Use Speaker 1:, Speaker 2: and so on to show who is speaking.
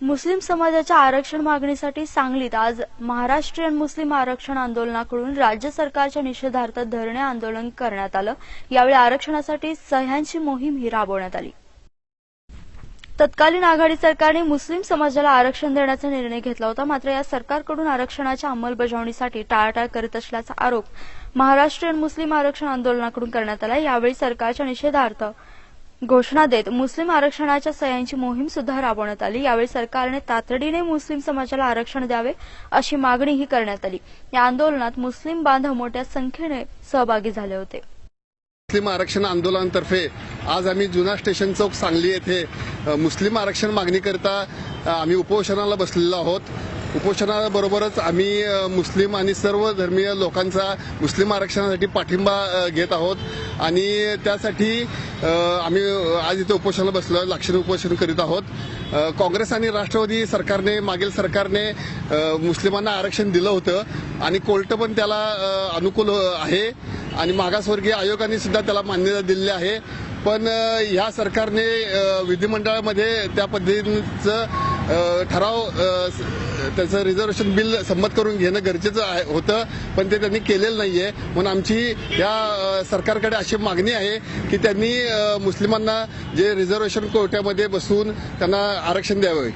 Speaker 1: मुस्लिम समाजाच्या आरक्षण मागणीसाठी सांगलीत आज महाराष्ट्रीयन मुस्लिम आरक्षण आंदोलनाकडून राज्य सरकारच्या निषेधार्थ धरणे आंदोलन करण्यात आलं. यावेळी आरक्षणासाठी सह्यांची मोहीम ही राबवण्यात आली. तत्कालीन आघाडी सरकारने मुस्लिम समाजाला आरक्षण देण्याचा निर्णय घेतला होता. मात्र या सरकारकडून आरक्षणाच्या अंमलबजावणीसाठी टाळाटाळ करीत असल्याचा आरोप महाराष्ट्रीयन मुस्लिम आरक्षण आंदोलनाकडून करण्यात आला. यावेळी सरकारच्या निषेधार्थ घोषणा देत मुस्लिम आरक्षणाच्या सह्यांची मोहीम सुद्धा राबवण्यात आली. यावेळी सरकारने तातडीने मुस्लिम समाजाला आरक्षण द्यावे अशी मागणीही करण्यात आली. या आंदोलनात मुस्लिम बांधव मोठ्या संख्येने सहभागी झाले होते.
Speaker 2: मुस्लिम आरक्षण आंदोलनातर्फे आज आम्ही जुना स्टेशन चौक सांगली येथे मुस्लिम आरक्षण मागणीकरिता आम्ही उपोषणाला बसलेलो आहोत. उपोषणाबरोबरच आम्ही मुस्लिम आणि सर्व धर्मीय लोकांचा मुस्लिम आरक्षणासाठी पाठिंबा घेत आहोत. आणि त्यासाठी आम्ही आज इथे उपोषणाला बसलो लाक्षणिक उपोषण करीत आहोत. काँग्रेस आणि राष्ट्रवादी सरकारने मागील सरकारने मुस्लिमांना आरक्षण दिलं होतं आणि कोर्ट पण त्याला अनुकूल आहे आणि मागासवर्गीय आयोगाने सुद्धा त्याला मान्यता दिलेली आहे. पण ह्या सरकारने विधिमंडळामध्ये त्या पद्धतीचं ठराव त्याचं रिझर्वेशन बिल संमत करून घेणं गरजेचं आहे होतं पण ते त्यांनी केलेलं नाहीये. म्हणून आमची या सरकारकडे अशी मागणी आहे की त्यांनी मुस्लिमांना जे रिझर्वेशन कोर्टामध्ये बसून त्यांना आरक्षण द्यावे.